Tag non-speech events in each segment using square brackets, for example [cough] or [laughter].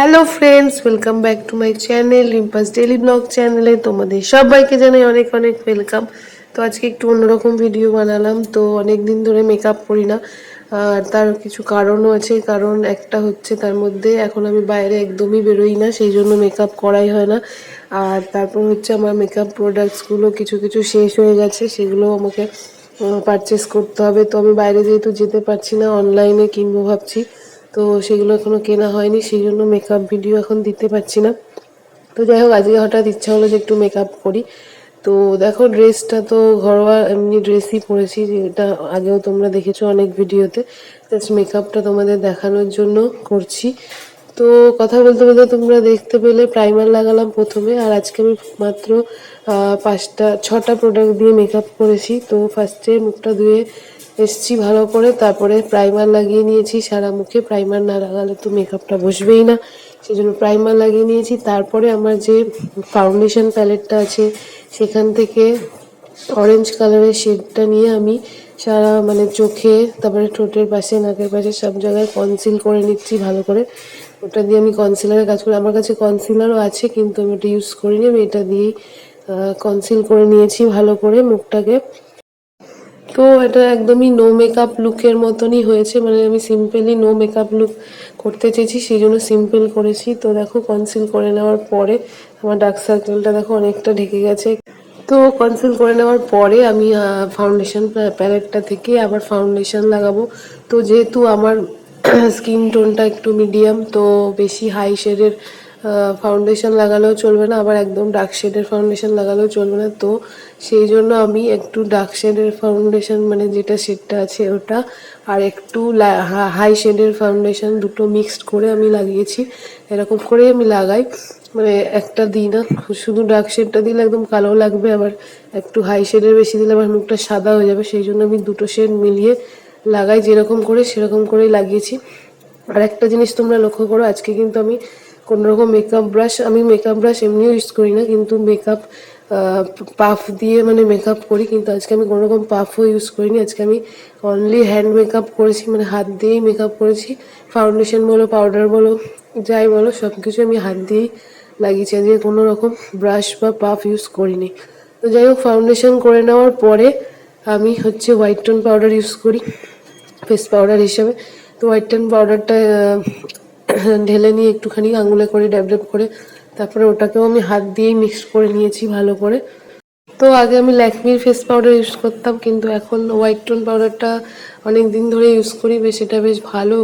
hello friends welcome back to my channel Rimpa's daily vlog চ্যানেলে তোমাদের সবাইকে জানাই অনেক অনেক ওয়েলকাম তো আজকে একটু অন্যরকম ভিডিও বানালাম। তো অনেক দিন ধরে মেকআপ করি না। আর তার কিছু কারণও আছে। কারণ একটা হচ্ছে তার মধ্যে এখন আমি বাইরে একদমই বেরোই না, সেই জন্য মেকআপ করাই হয় না। আর তারপর হচ্ছে আমার মেকআপ প্রোডাক্টসগুলো কিছু কিছু শেষ হয়ে গেছে। সেগুলো আমাকে পারচেস করতে হবে। তো আমি বাইরে যেহেতু যেতে পারছি না অনলাইনে কিনবো ভাবছি। তো সেগুলো এখনও কেনা হয়নি সেই জন্য মেকআপ ভিডিও এখন দিতে পারছি না। তো যাই হোক, আজকে হঠাৎ ইচ্ছা হলো যে একটু মেকআপ করি। তো দেখো ড্রেসটা তো ঘরোয়া, এমনি ড্রেসই পরেছি, যেটা আগেও তোমরা দেখেছ অনেক ভিডিওতে। জাস্ট মেকআপটা তোমাদের দেখানোর জন্য করছি। তো কথা বলতে বলতে তোমরা দেখতে পেলে প্রাইমার লাগালাম প্রথমে, আর আজকে আমি মাত্র পাঁচটা, ছটা প্রোডাক্ট দিয়ে মেকআপ করেছি। তো ফার্স্টে মুখটা ধুয়ে এসছি ভালো করে, তারপরে প্রাইমার লাগিয়ে নিয়েছি, সারা মুখে প্রাইমার না লাগালে তো মেকআপটা বসবেই না। সেই জন্য প্রাইমার লাগিয়ে নিয়েছি, তারপরে আমার যে ফাউন্ডেশন প্যালেটটা আছে, সেখান থেকে অরেঞ্জ কালারের শেডটা নিয়ে আমি সারা মানে চোখে, তারপরে ঠোঁটের পাশে, নাকের পাশে সব জায়গায় কনসিল করে নিচ্ছি ভালো করে। ওটা দিয়ে আমি কনসিলারের কাজ করি। আমার কাছে কনসিলারও আছে, কিন্তু আমি ওটা ইউজ করিনি। আমি এটা দিয়েই কনসিল করে নিয়েছি ভালো করে মুখটাকে। তো এটা একদমই নো মেকআপ লুকের মতনই হয়েছে। মানে আমি সিম্পলি নো মেকআপ লুক করতে চেয়েছি, সেই জন্য সিম্পল করেছি। তো দেখো কনসিল করে নেওয়ার পরে আমার ডার্ক সার্কেলটা দেখো অনেকটা ঢেকে গেছে। তো কনসিল করে নেওয়ার পরে আমি ফাউন্ডেশন প্যালেটটা থেকে আবার ফাউন্ডেশন লাগাবো। তো যেহেতু আমার [clears throat] স্কিন টোনটা একটু মিডিয়াম তো বেশি হাই শেডের ফাউন্ডেশন লাগালেও চলবে না, আবার একদম ডার্ক শেডের ফাউন্ডেশন লাগালেও চলবে না। তো সেই জন্য আমি একটু ডার্ক শেডের ফাউন্ডেশন মানে যেটা শেডটা আছে ওটা, আর একটু হাই শেডের ফাউন্ডেশন দুটো মিক্সড করে আমি লাগিয়েছি। এরকম করে আমি লাগাই। মানে একটা দিই না, শুধু ডার্ক শেডটা দিলে একদম কালো লাগবে, আবার একটু হাই শেডের বেশি দিলে আমার মুখটা সাদা হয়ে যাবে। সেই জন্য আমি দুটো শেড মিলিয়ে লাগাই, যেরকম করে সেরকম করেই লাগিয়েছি। আর একটা জিনিস তোমরা লক্ষ্য করো, আজকে কিন্তু আমি রকম মেকআপ ব্রাশ আমি মেকআপ ব্রাশ এমনিও ইউজ করি না, কিন্তু মেকআপ পাফ দিয়ে মানে মেকআপ করি, কিন্তু আজকে আমি কোনো রকম পাফও ইউজ করিনি। আজকে আমি অনলি হ্যান্ড মেকআপ করেছি মানে হাত দিয়েই মেকআপ করেছি। ফাউন্ডেশন বলো পাউডার বলো, যাই বলো সব কিছু আমি হাত দিয়েই লাগিয়েছি। আজকে কোনো রকম ব্রাশ বা পাফ ইউজ করিনি। তো যাই হোক ফাউন্ডেশন করে নেওয়ার পরে আমি হচ্ছে হোয়াইট টোন পাউডার ইউজ করি ফেস পাউডার হিসেবে। তো হোয়াইট টোন পাউডারটা [clears throat] ঢেলে নিয়ে একটুখানি আঙুলে করে, ড্যাব ড্যাব করে, তারপরে ওটাকেও আমি হাত দিয়েই মিক্স করে নিয়েছি ভালো করে। তো আগে আমি ল্যাকমির ফেস পাউডার ইউজ করতাম, কিন্তু এখন হোয়াইট টোন পাউডারটা অনেক দিন ধরে ইউজ করি, বেশ এটা বেশ ভালো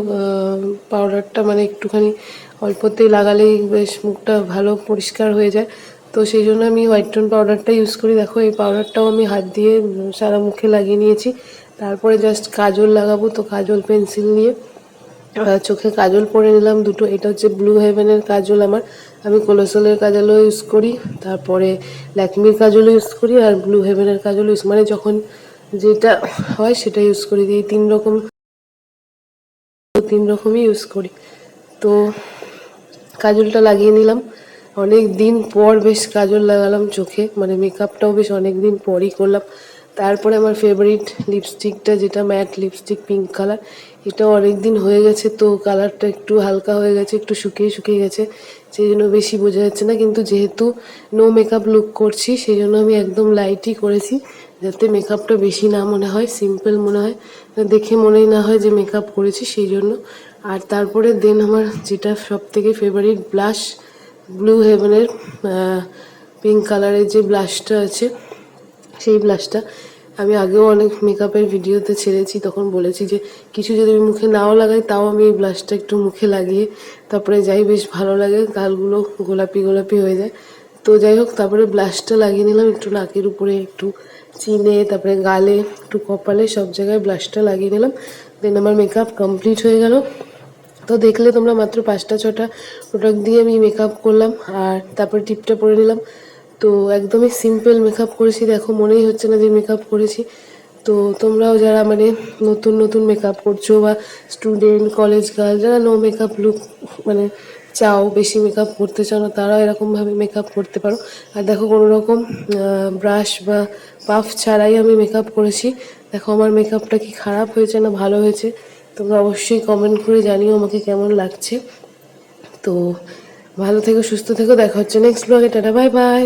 পাউডারটা মানে একটুখানি অল্পতেই লাগালেই বেশ মুখটা ভালো পরিষ্কার হয়ে যায়। তো সেই জন্য আমি হোয়াইট টোন পাউডারটা ইউজ করি। দেখো, এই পাউডারটাও আমি হাত দিয়ে সারা মুখে লাগিয়ে নিয়েছি। তারপরে জাস্ট কাজল লাগাবো তো, কাজল পেন্সিল নিয়ে। চোখে কাজল পরে নিলাম দুটো। এটা হচ্ছে ব্লু হেভেনের কাজল আমার। আমি কোলোসলের কাজলও ইউজ করি, তারপরে ল্যাকমির কাজলও ইউজ করি আর ব্লু হেভেনের কাজলও ইউজ মানে যখন যেটা হয় সেটা ইউজ করি। এই তিন রকম, তিন রকমই ইউজ করি। তো কাজলটা লাগিয়ে নিলাম। অনেক দিন পর বেশ কাজল লাগালাম চোখে। মানে মেকআপটাও বেশ অনেক দিন পরই করলাম। তারপরে আমার ফেভারিট লিপস্টিকটা যেটা ম্যাট লিপস্টিক পিঙ্ক কালার এটা অনেক দিন হয়ে গেছে তো কালারটা একটু হালকা হয়ে গেছে, একটু শুকিয়ে শুকিয়ে গেছে সেই জন্য বেশি বোঝা যাচ্ছে না। কিন্তু যেহেতু নো মেকআপ লুক করছি সেই জন্য আমি একদম লাইটই করেছি, যাতে মেকআপটা বেশি না মনে হয় সিম্পল মনে হয় দেখে মনেই না হয় যে মেকআপ করেছি সেই জন্য আর তারপরে দেন আমার যেটা সব থেকে ফেভারিট ব্লাশ ব্লু হেভেনের পিঙ্ক কালারের যে ব্লাশটা আছে, সেই ব্লাশটা আমি আগেও অনেক মেকআপের ভিডিওতে ছেড়েছি, তখন বলেছি যে কিছু যদি আমি মুখে নাও লাগাই, তাও আমি এই ব্লাশটা একটু মুখে লাগিয়ে তারপরে যাই, বেশ ভালো লাগে, গালগুলো গোলাপি গোলাপি হয়ে যায়। তো যাই হোক, তারপরে ব্লাশটা লাগিয়ে নিলাম, একটু নাকের উপরে একটু চিনে, তারপরে গালে একটু কপালে সব জায়গায় ব্লাশটা লাগিয়ে নিলাম। দেন আমার মেকআপ কমপ্লিট হয়ে গেল। তো দেখলে তোমরা মাত্র পাঁচটা ছটা প্রোডাক্ট দিয়ে আমি মেকআপ করলাম, আর তারপরে টিপটা পরে নিলাম। তো একদমই সিম্পল মেকআপ করেছি। দেখো, মনেই হচ্ছে না যে মেকআপ করেছি। তো তোমরাও যারা মানে নতুন নতুন মেকআপ করছ বা স্টুডেন্ট কলেজ গার্ল যারা নো মেকআপ লুক মানে চাও, বেশি মেকআপ করতে চাও না, তারাও এরকমভাবে মেকআপ করতে পারো। আর দেখো কোনো রকম ব্রাশ বা পাফ ছাড়াই আমি মেকআপ করেছি। দেখো, আমার মেকআপটা কি খারাপ হয়েছে না ভালো হয়েছে? তোমরা অবশ্যই কমেন্ট করে জানিও আমাকে কেমন লাগছে। তো ভালো থেকো, সুস্থ থেকো। দেখা হচ্ছে নেক্সট ব্লগে টাটা বাই বাই